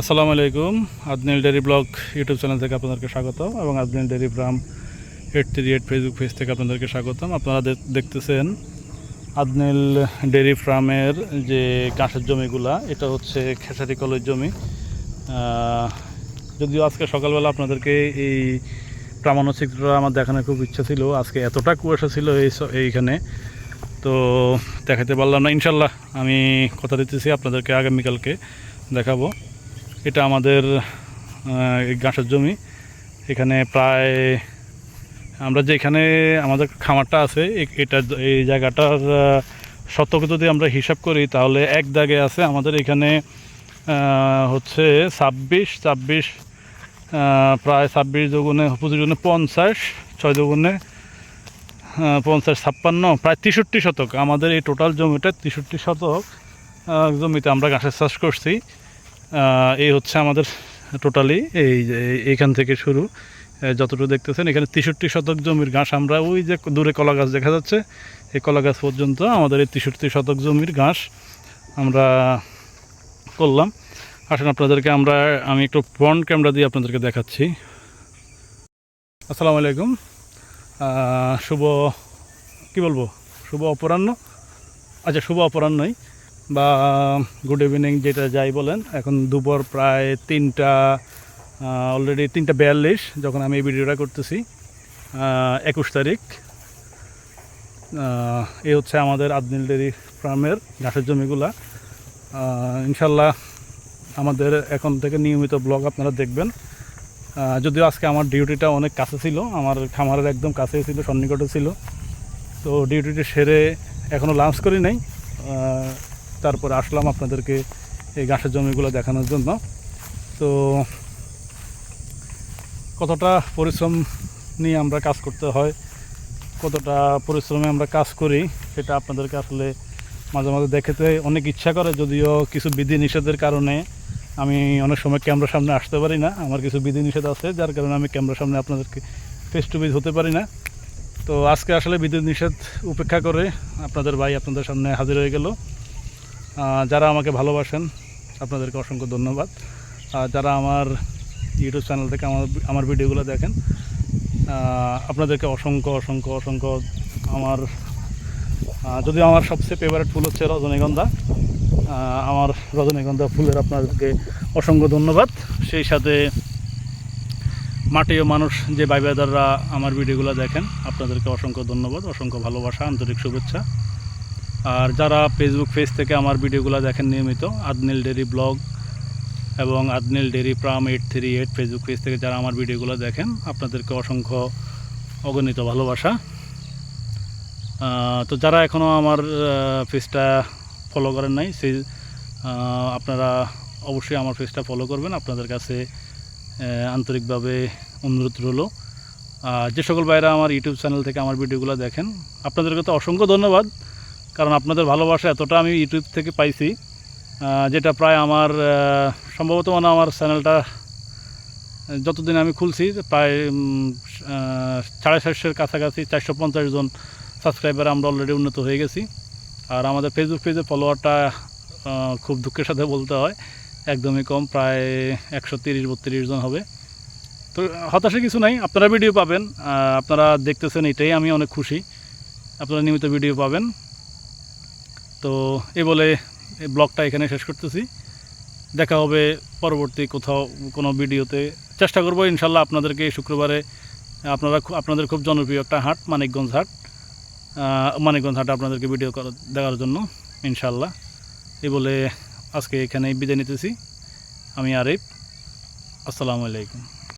আসসালামু আলাইকুম। Adnil dairy blog YouTube channel থেকে আপনাদেরকে স্বাগতম এবং Adnil dairy farm eight three eight Facebook page থেকে আপনাদেরকে স্বাগতম। আপনারা দেখতেছেন আদনিল ডেরি ফার্মের যে কাঁসের জমিগুলা, এটা হচ্ছে খেসারি কলের জমি। যদিও আজকে সকালবেলা আপনাদেরকে এই প্রামাণ্য চিত্রটা আমার দেখানোর খুব ইচ্ছা ছিল, আজকে এতটা কুয়াশা ছিল এই এইখানে, তো দেখাতে পারলাম না। ইনশাল্লাহ আমি কথা দিতেছি, আপনাদেরকে আগামীকালকে দেখাবো। এটা আমাদের ঘাসের জমি। এখানে প্রায়, আমরা যেখানে আমাদের খামারটা আছে এটা এই জায়গাটার শতক যদি আমরা হিসাব করি, তাহলে এক দাগে আছে আমাদের এখানে হচ্ছে ছাব্বিশ ছাব্বিশ প্রায় ছাব্বিশ দুগুণে, পঁচিশ দুগুণে পঞ্চাশ, ছয় দুগুণে পঞ্চাশ ছাপ্পান্ন, প্রায় তেষট্টি শতক। আমাদের এই টোটাল জমিটা তেষট্টি শতক জমিতে আমরা ঘাসের চাষ করছি। এই হচ্ছে আমাদের টোটালি এই এইখান থেকে শুরু। যতটুকু দেখতেছেন, এখানে তেষট্টি শতক জমির ঘাস। আমরা ওই যে দূরে কলা গাছ দেখা যাচ্ছে, এই কলা গাছ পর্যন্ত আমাদের এই তেষট্টি শতক জমির ঘাস আমরা করলাম। আসেন আপনাদেরকে আমরা, আমি একটু ফ্রন্ট ক্যামেরা দিয়ে আপনাদেরকে দেখাচ্ছি। আসসালামু আলাইকুম। শুভ, কি বলব? শুভ অপরাহ্ন। আচ্ছা শুভ অপরাহ্নই। বা গুড ইভিনিং যেটা যাই বলেন, এখন দুপুর প্রায় তিনটা অলরেডি তিনটা বিয়াল্লিশ, যখন আমি এই ভিডিওটা করতেছি একুশ তারিখ। এই হচ্ছে আমাদের আদনিল ডেরি ফার্মের ঘাসের জমিগুলা। ইনশাল্লাহ আমাদের এখন থেকে নিয়মিত ব্লগ আপনারা দেখবেন। যদিও আজকে আমার ডিউটিটা অনেক কাছে ছিল, আমার খামারের একদম কাছে ছিল, সন্নিকটে ছিল। তো ডিউটিটা সেরে এখনও লাঞ্চ করি নাই। তারপরে আসলাম আপনাদেরকে এই ঘাসের জমিগুলো দেখানোর জন্য। তো কতটা পরিশ্রম নিয়ে আমরা কাজ করতে হয়, কতটা পরিশ্রমে আমরা কাজ করি, সেটা আপনাদেরকে আসলে মাঝে মাঝে দেখাতে অনেক ইচ্ছা করে, যদিও কিছু বিধি নিষেধের কারণে আমি অনেক সময় ক্যামেরার সামনে আসতে পারি না। আমার কিছু বিধি নিষেধ আছে, যার কারণে আমি ক্যামেরার সামনে আপনাদেরকে ফেস টু ফেস হতে পারি না। তো আজকে আসলে বিদ্যুৎ নিষেধ উপেক্ষা করে আপনাদের ভাই আপনাদের সামনে হাজির হয়ে গেল। যারা আমাকে ভালোবাসেন, আপনাদেরকে অসংখ্য ধন্যবাদ। যারা আমার ইউটিউব চ্যানেল থেকে আমার আমার ভিডিওগুলো দেখেন আপনাদেরকে অসংখ্য অসংখ্য অসংখ্য আমার যদিও আমার সবচেয়ে ফেভারিট ফুল হচ্ছে রজনীগন্ধা আমার রজনীগন্ধা ফুলের আপনাদেরকে অসংখ্য ধন্যবাদ। সেই সাথে মাটিও মানুষ যে বাইবাদাররা আমার ভিডিওগুলো দেখেন, আপনাদেরকে অসংখ্য ধন্যবাদ, অসংখ্য ভালোবাসা, আন্তরিক শুভেচ্ছা। আর যারা ফেসবুক পেজ থেকে আমার ভিডিওগুলো দেখেন নিয়মিত, আদনিল ডেরি ব্লগ এবং Adnil dairy farm eight three eight Facebook page থেকে যারা আমার ভিডিওগুলো দেখেন, আপনাদেরকে অসংখ্য অগণিত ভালোবাসা। তো যারা এখনও আমার পেজটা ফলো করেন নাই, সেই আপনারা অবশ্যই আমার পেজটা ফলো করবেন। আপনাদের কাছে আন্তরিকভাবে অনুরোধ রইল। আর যে সকল ভাইরা আমার ইউটিউব চ্যানেল থেকে আমার ভিডিওগুলো দেখেন, আপনাদেরকে তো অসংখ্য ধন্যবাদ। কারণ আপনাদের ভালোবাসা এতটা আমি ইউটিউব থেকে পাইছি যেটা প্রায় আমার সম্ভবত মানে আমার চ্যানেলটা যতদিন আমি খুলছি, প্রায় সাড়ে চারশোর কাছাকাছি, চারশো পঞ্চাশ জন সাবস্ক্রাইবার আমরা অলরেডি উন্নত হয়ে গেছি। আর আমাদের ফেসবুক পেজে ফলোয়ারটা খুব দুঃখের সাথে বলতে হয়, একদমই কম, প্রায় একশো তিরিশ, বত্রিশ জন হবে। তো হতাশা কিছু নাই, আপনারা ভিডিও পাবেন আপনারা দেখতেছেন এটাই, আমি অনেক খুশি। আপনারা নিয়মিত ভিডিও পাবেন। তো এই বলে ব্লগটা এখানে শেষ করতেছি। দেখা হবে পরবর্তী কোথাও কোনো ভিডিওতে। চেষ্টা করব ইনশাল্লাহ আপনাদেরকে শুক্রবারে, আপনারা আপনাদের খুব জনপ্রিয় একটা হাট, মানিকগঞ্জ হাট। মানিকগঞ্জ হাটে আপনাদেরকে ভিডিও দেখার জন্য, ইনশাল্লাহ। এই বলে আজকে এখানে বিদায় নিতেছি। আমি আরিফ। আসসালামু আলাইকুম।